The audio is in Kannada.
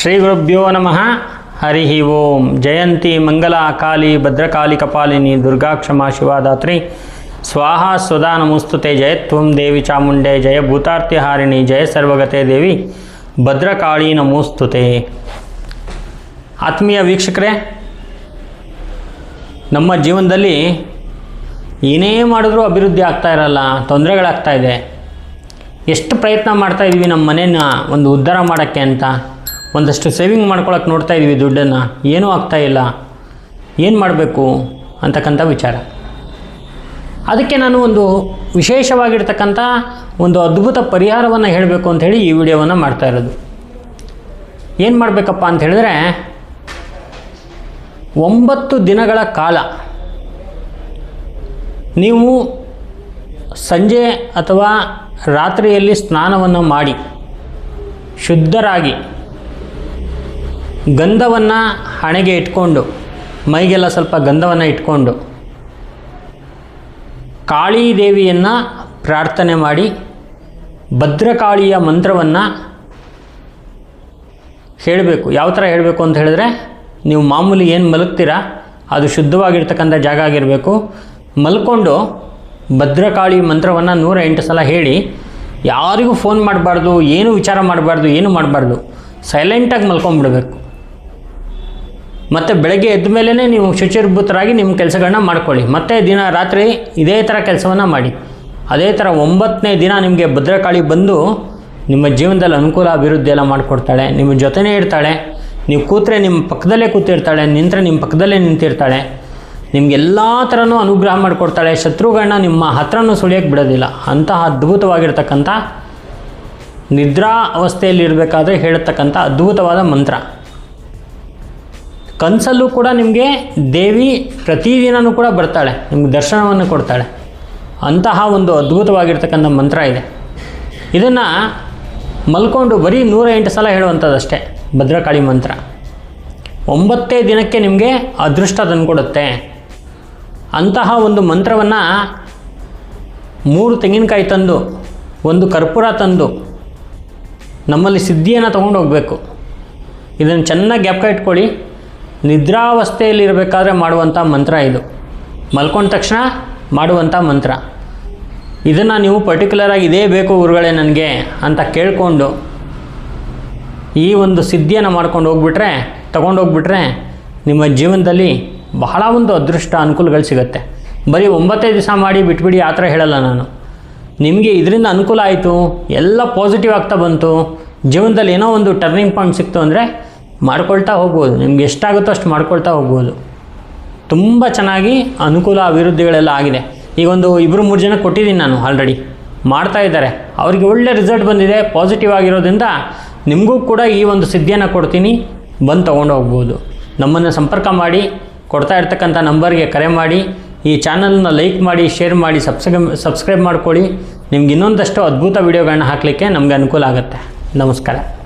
ಶ್ರೀ ಗುರುಭ್ಯೋ ನಮಃ. ಹರಿ ಓಂ. ಜಯಂತಿ ಮಂಗಲ ಅಕಾಲಿ ಭದ್ರಕಾಳಿ ಕಪಾಲಿನಿ ದುರ್ಗಾ ಕ್ಷಮಾ ಶಿವಾದಾತ್ರಿ. ಸ್ವಾಹ ಸ್ವದಾ ನಮಸ್ತುತೆ. ಜಯತ್ವಂ ದೇವಿ ಚಾಮುಂಡೆ. ಜಯ ಭೂತಾರ್ತಿಹಾರಿಣಿ ಜಯ ಸರ್ವಗತೆ ದೇವಿ. ಭದ್ರಕಾಳಿ ನಮೋಸ್ತುತೆ. ಆತ್ಮೀಯ ವೀಕ್ಷಕರೇ, ನಮ್ಮ ಜೀವನದಲ್ಲಿ ಏನೇ ಮಾಡಿದ್ರೂ ಅಭಿವೃದ್ಧಿ ಆಗ್ತಾ ಇರಲ್ಲ, ತೊಂದರೆಗಳಾಗ್ತಾ ಇದೆ. ಎಷ್ಟು ಪ್ರಯತ್ನ ಮಾಡ್ತಾ ಇದ್ವಿ ನಮ್ಮ ಮನೇನ ಒಂದು ಉದ್ಧಾರ ಮಾಡೋಕ್ಕೆ ಅಂತ. ಒಂದಷ್ಟು ಸೇವಿಂಗ್ ಮಾಡ್ಕೊಳಕ್ಕೆ ನೋಡ್ತಾ ಇದ್ದೀವಿ ದುಡ್ಡನ್ನು. ಏನೂ ಆಗ್ತಾ ಇಲ್ಲ. ಏನು ಮಾಡಬೇಕು? ಅಂತಕ್ಕಂಥ ವಿಚಾರ. ಅದಕ್ಕೆ ನಾನು ಒಂದು ವಿಶೇಷವಾಗಿರ್ತಕ್ಕಂಥ ಒಂದು ಅದ್ಭುತ ಪರಿಹಾರವನ್ನು ಹೇಳಬೇಕು ಅಂತ ಹೇಳಿ ಈ ವಿಡಿಯೋವನ್ನು ಮಾಡ್ತಾ ಇರೋದು. ಏನು ಮಾಡಬೇಕಪ್ಪ ಅಂತ ಹೇಳಿದ್ರೆ, ಒಂಬತ್ತು ದಿನಗಳ ಕಾಲ ನೀವು ಸಂಜೆ ಅಥವಾ ರಾತ್ರಿಯಲ್ಲಿ ಸ್ನಾನವನ್ನು ಮಾಡಿ, ಶುದ್ಧರಾಗಿ ಗಂಧವನ್ನು ಹಣೆಗೆ ಇಟ್ಕೊಂಡು, ಮೈಗೆಲ್ಲ ಸ್ವಲ್ಪ ಗಂಧವನ್ನು ಇಟ್ಕೊಂಡು ಕಾಳೀ ದೇವಿಯನ್ನು ಪ್ರಾರ್ಥನೆ ಮಾಡಿ, ಭದ್ರಕಾಳಿಯ ಮಂತ್ರವನ್ನು ಹೇಳಬೇಕು. ಯಾವ ಥರ ಹೇಳಬೇಕು ಅಂತ ಹೇಳಿದ್ರೆ, ನೀವು ಮಾಮೂಲಿ ಏನು ಮಲಗ್ತೀರಾ, ಅದು ಶುದ್ಧವಾಗಿರ್ತಕ್ಕಂಥ ಜಾಗ ಆಗಿರಬೇಕು. ಮಲ್ಕೊಂಡು ಭದ್ರಕಾಳಿ ಮಂತ್ರವನ್ನು ನೂರ ಎಂಟು ಸಲ ಹೇಳಿ, ಯಾರಿಗೂ ಫೋನ್ ಮಾಡಬಾರ್ದು, ಏನು ವಿಚಾರ ಮಾಡಬಾರ್ದು, ಏನು ಮಾಡಬಾರ್ದು ಸೈಲೆಂಟಾಗಿ ಮಲ್ಕೊಂಡ್ಬಿಡ್ಬೇಕು. ಮತ್ತು ಬೆಳಗ್ಗೆ ಎದ್ದ ಮೇಲೇ ನೀವು ಶುಚಿರ್ಭೂತರಾಗಿ ನಿಮ್ಮ ಕೆಲಸಗಳನ್ನ ಮಾಡ್ಕೊಳ್ಳಿ. ಮತ್ತೆ ದಿನ ರಾತ್ರಿ ಇದೇ ಥರ ಕೆಲಸವನ್ನು ಮಾಡಿ. ಅದೇ ಥರ ಒಂಬತ್ತನೇ ದಿನ ನಿಮಗೆ ಭದ್ರಕಾಳಿ ಬಂದು ನಿಮ್ಮ ಜೀವನದಲ್ಲಿ ಅನುಕೂಲ ಅಭಿವೃದ್ಧಿ ಎಲ್ಲ ಮಾಡಿಕೊಡ್ತಾಳೆ, ನಿಮ್ಮ ಜೊತೆನೇ ಇರ್ತಾಳೆ, ನೀವು ಕೂತ್ರೆ ನಿಮ್ಮ ಪಕ್ಕದಲ್ಲೇ ಕೂತಿರ್ತಾಳೆ, ನಿಂತರೆ ನಿಮ್ಮ ಪಕ್ಕದಲ್ಲೇ ನಿಂತಿರ್ತಾಳೆ ನಿಮಗೆಲ್ಲ ಥರನೂ ಅನುಗ್ರಹ ಮಾಡಿಕೊಡ್ತಾಳೆ ಶತ್ರುಗಳನ್ನ ನಿಮ್ಮ ಹತ್ರನೂ ಸುಳಿಯೋಕ್ಕೆ ಬಿಡೋದಿಲ್ಲ. ಅಂತಹ ಅದ್ಭುತವಾಗಿರ್ತಕ್ಕಂಥ ನಿದ್ರಾ ಅವಸ್ಥೆಯಲ್ಲಿ ಇರಬೇಕಾದ್ರೆ ಹೇಳತಕ್ಕಂಥ ಅದ್ಭುತವಾದ ಮಂತ್ರ. ಕನಸಲ್ಲೂ ಕೂಡ ನಿಮಗೆ ದೇವಿ ಪ್ರತಿದಿನವೂ ಕೂಡ ಬರ್ತಾಳೆ, ನಿಮ್ಗೆ ದರ್ಶನವನ್ನು ಕೊಡ್ತಾಳೆ. ಅಂತಹ ಒಂದು ಅದ್ಭುತವಾಗಿರ್ತಕ್ಕಂಥ ಮಂತ್ರ ಇದೆ. ಇದನ್ನು ಮಲ್ಕೊಂಡು ಬರೀ ನೂರ ಎಂಟು ಸಲ ಹೇಳುವಂಥದ್ದಷ್ಟೇ, ಭದ್ರಕಾಳಿ ಮಂತ್ರ. ಒಂಬತ್ತೇ ದಿನಕ್ಕೆ ನಿಮಗೆ ಅದೃಷ್ಟ ತಂದುಕೊಡುತ್ತೆ ಅಂತಹ ಒಂದು ಮಂತ್ರವನ್ನು ಮೂರು ತೆಂಗಿನಕಾಯಿ ತಂದು, ಒಂದು ಕರ್ಪೂರ ತಂದು, ನಮ್ಮಲ್ಲಿ ಸಿದ್ಧಿಯನ್ನು ತೊಗೊಂಡು ಹೋಗಬೇಕು. ಇದನ್ನು ಚೆನ್ನಾಗಿ ಜ್ಞಾಪಕ ಇಟ್ಕೊಳ್ಳಿ. ನಿದ್ರಾವಸ್ಥೆಯಲ್ಲಿರಬೇಕಾದ್ರೆ ಮಾಡುವಂಥ ಮಂತ್ರ ಇದು. ಮಲ್ಕೊಂಡ ತಕ್ಷಣ ಮಾಡುವಂಥ ಮಂತ್ರ. ಇದನ್ನು ನೀವು ಪರ್ಟಿಕ್ಯುಲರಾಗಿ ಇದೇ ಬೇಕು ಗುರುಗಳೇ ನನಗೆ ಅಂತ ಕೇಳಿಕೊಂಡು ಈ ಒಂದು ಸಿದ್ಧಿಯನ್ನು ಮಾಡ್ಕೊಂಡು ಹೋಗ್ಬಿಟ್ರೆ ಹೋಗ್ಬಿಟ್ರೆ ನಿಮ್ಮ ಜೀವನದಲ್ಲಿ ಬಹಳ ಒಂದು ಅದೃಷ್ಟ ಅನುಕೂಲಗಳು ಸಿಗುತ್ತೆ. ಬರೀ ಒಂಬತ್ತೇ ದಿವಸ ಮಾಡಿ ಬಿಟ್ಬಿಡಿ, ಆ ಥರ ಹೇಳಲ್ಲ ನಾನು. ನಿಮಗೆ ಇದರಿಂದ ಅನುಕೂಲ ಆಯಿತು, ಎಲ್ಲ ಪಾಸಿಟಿವ್ ಆಗ್ತಾ ಬಂತು, ಜೀವನದಲ್ಲಿ ಏನೋ ಒಂದು ಟರ್ನಿಂಗ್ ಪಾಯಿಂಟ್ ಸಿಕ್ತು ಅಂದರೆ ಮಾಡ್ಕೊಳ್ತಾ ಹೋಗ್ಬೋದು. ನಿಮ್ಗೆ ಎಷ್ಟಾಗುತ್ತೋ ಅಷ್ಟು ಮಾಡ್ಕೊಳ್ತಾ ಹೋಗ್ಬೋದು. ತುಂಬ ಚೆನ್ನಾಗಿ ಅನುಕೂಲ ಅಭಿವೃದ್ಧಿಗಳೆಲ್ಲ ಆಗಿದೆ. ಈಗ ಒಂದು ಇಬ್ಬರು ಮೂರು ಜನ ಕೊಟ್ಟಿದ್ದೀನಿ ನಾನು ಆಲ್ರೆಡಿ ಮಾಡ್ತಾ ಇದ್ದಾರೆ. ಅವರಿಗೆ ಒಳ್ಳೆ ರಿಸಲ್ಟ್ ಬಂದಿದೆ ಪಾಸಿಟಿವ್ ಆಗಿರೋದ್ರಿಂದ ನಿಮಗೂ ಕೂಡ ಈ ಒಂದು ಸಿದ್ಧಿಯನ್ನು ಕೊಡ್ತೀನಿ. ಬಂದು ತೊಗೊಂಡು ಹೋಗ್ಬೋದು. ನಮ್ಮನ್ನು ಸಂಪರ್ಕ ಮಾಡಿ, ಕೊಡ್ತಾ ಇರ್ತಕ್ಕಂಥ ನಂಬರ್ಗೆ ಕರೆ ಮಾಡಿ, ಈ ಚಾನಲ್ನ ಲೈಕ್ ಮಾಡಿ ಶೇರ್ ಮಾಡಿ ಸಬ್ಸ್ಕ್ರೈಬ್ ಸಬ್ಸ್ಕ್ರೈಬ್ ಮಾಡ್ಕೊಳ್ಳಿ. ನಿಮ್ಗೆ ಇನ್ನೊಂದಷ್ಟು ಅದ್ಭುತ ವೀಡಿಯೋಗಳನ್ನ ಹಾಕಲಿಕ್ಕೆ ನಮಗೆ ಅನುಕೂಲ ಆಗುತ್ತೆ. ನಮಸ್ಕಾರ.